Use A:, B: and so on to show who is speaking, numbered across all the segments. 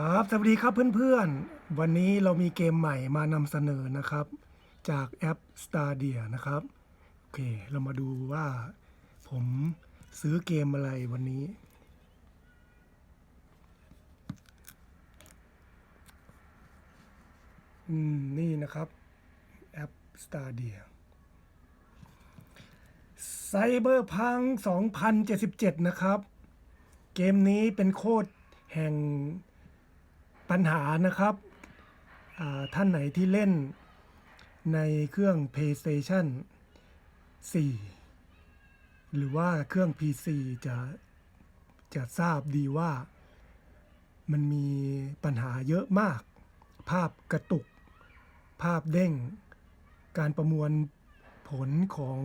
A: ครับ สวัสดีครับเพื่อนๆ วันนี้เรามีเกมใหม่มานำเสนอนะครับ จากแอป Stadia นะครับ โอเค เรามาดูว่าผมซื้อเกมอะไรวันนี้ อืม นี่นะครับ แอป Stadia ไซเบอร์พัง2077 นะครับ เกมนี้เป็นโคดแห่ง ปัญหานะครับท่านไหนที่เล่นในเครื่อง PlayStation 4 หรือว่าเครื่อง PC จะจะทราบดีว่า มันมีปัญหาเยอะมาก ภาพกระตุก ภาพเด้ง การประมวลผลของ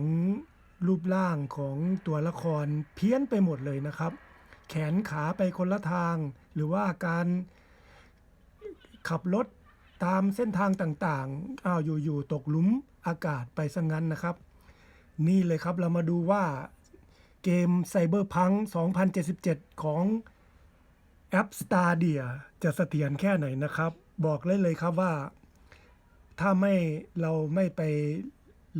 A: รูปร่างของตัวละครเพี้ยนไปหมดเลยนะครับ แขนขาไปคนละทาง หรือว่าการ ขับรถตามเส้นทางต่างๆอ้าวอยู่ๆตกหลุมอากาศไปซะงั้นนะครับ นี่เลยครับเรามาดูว่าเกม Cyberpunk 2077 ของแอป Stadia จะเสถียรแค่ไหนนะครับ บอกเลยเลยครับว่า ถ้าไม่เราไม่ไป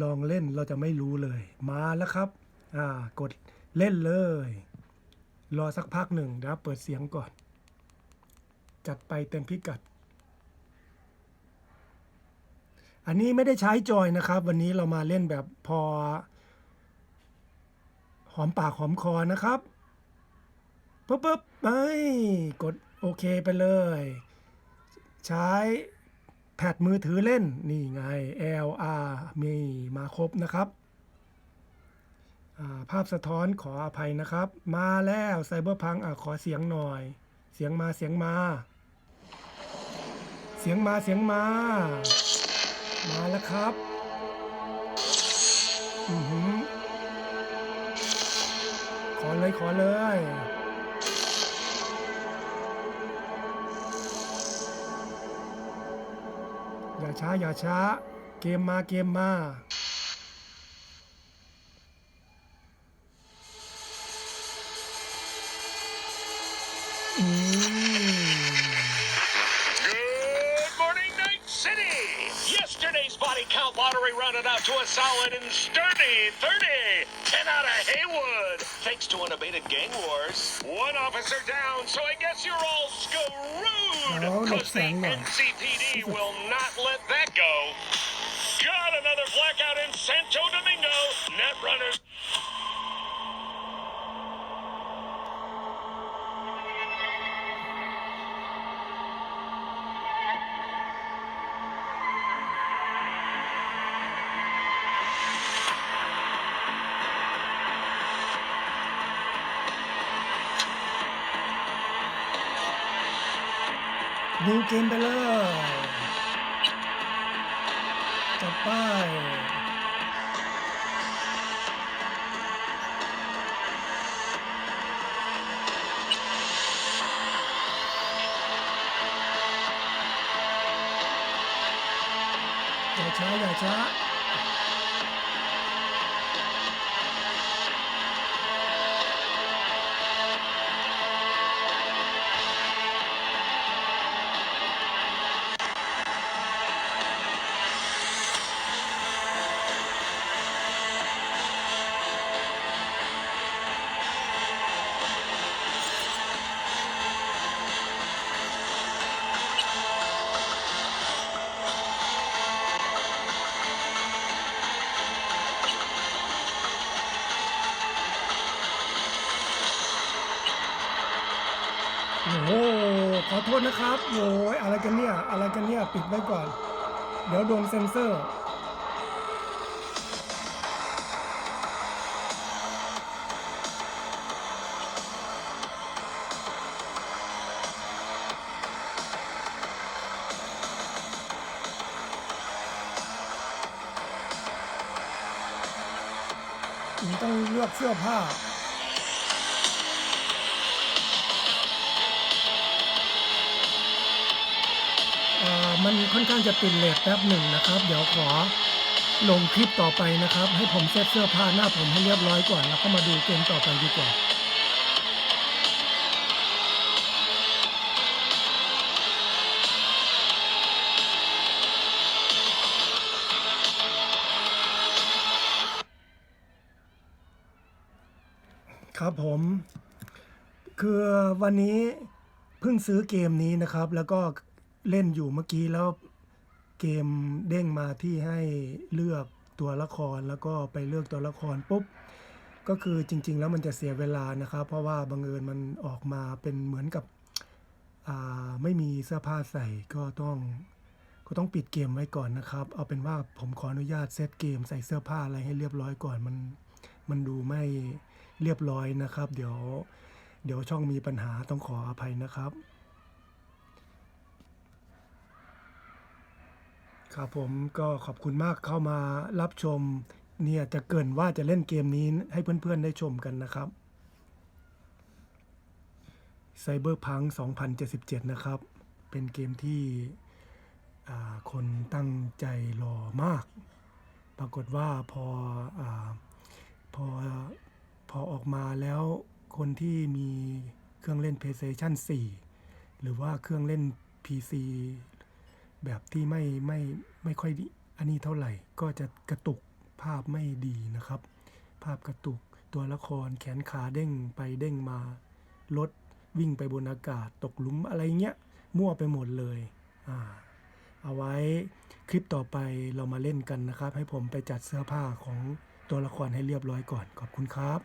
A: ลองเล่นเราจะไม่รู้เลย มาแล้วครับ อ่ากดเล่นเลย รอสักพักหนึ่งเดี๋ยวเปิดเสียงก่อน จัดไปเต็มพิกัด อันนี้ไม่ได้ใช้จอยนะครับ วันนี้เรามาเล่นแบบพอ หอมปากหอมคอนะครับปุ๊บปุ๊บไปกดโอเคไปเลย ใช้แพดมือถือเล่นนี่ไง LR มีมาครบนะครับาภาพสะท้อนขออภัยนะครับ มาแล้วไซเบอร์พังอะขอเสียงหน่อย เสียงมาเสียงมา เสียงมาเสียงมา มาแล้วครับอือหือขอเลยขอเลยอย่าช้าอย่าช้า เกมมาเกมมาอืม
B: Yesterday's body count lottery rounded out to a solid and sturdy 30. 10 out of Haywood, thanks to unabated gang wars. One officer down, so I guess you're all screwed. Because the NCPD will not let that go. Got another blackout in Santo Domingo. Netrunners.
A: นิวเกมไปเลยจัดไปอย่าช้าอย่าช้า โอ้โหขอโทษนะครับโอ้ยอะไรกันเนี่ย อะไรกันเนี่ย ปิดไว้ก่อน เดี๋ยวโดนเซ็นเซอร์ต้องเลือกเสื้อผ้า มันค่อนข้างจะติดเลทแป๊บหนึ่งนะครับ เดี๋ยวขอลงคลิปต่อไปนะครับ ให้ผมเซตเสื้อผ้าหน้าผมให้เรียบร้อยก่อน แล้วก็มาดูเกมต่อไปดีกว่าครับผม คือวันนี้เพิ่งซื้อเกมนี้นะครับ แล้วก็ เล่นอยู่เมื่อกี้แล้วเกมเด้งมาที่ให้เลือกตัวละครแล้วก็ไปเลือกตัวละครปุ๊บก็คือจริง ๆ แล้วมันจะเสียเวลานะครับ เพราะว่าบังเอิญมันออกมาเป็นเหมือนกับไม่มีเสื้อผ้าใส่ก็ต้องก็ต้องปิดเกมไว้ก่อนนะครับ เอาเป็นว่าผมขออนุญาตเซตเกมใส่เสื้อผ้าอะไรให้เรียบร้อยก่อนมันมันดูไม่เรียบร้อยนะครับ เดี๋ยวเดี๋ยวช่องมีปัญหาต้องขออภัยนะครับ ครับผมก็ขอบคุณมากเข้ามารับชมเนี่ยจะเกินว่าจะเล่นเกมนี้ให้เพื่อนๆได้ชมกันนะครับ Cyberpunk 2077 นะครับ เป็นเกมที่คนตั้งใจรอมาก ปรากฏว่าพออพอพอออกมาแล้วคนที่มีเครื่องเล่น PlayStation 4 หรือว่าเครื่องเล่น PC แบบที่ไม่ไม่ไม่ค่อยดีอันนี้เท่าไหร่ก็จะกระตุกภาพไม่ดีนะครับ ภาพกระตุกตัวละครแขนขาเด้งไปเด้งมารถวิ่งไปบนอากาศตกหลุมอะไรเงี้ยมั่วไปหมดเลยอ่าเอาไว้คลิปต่อไปเรามาเล่นกันนะครับ ให้ผมไปจัดเสื้อผ้าของตัวละครให้เรียบร้อยก่อนขอบคุณครับ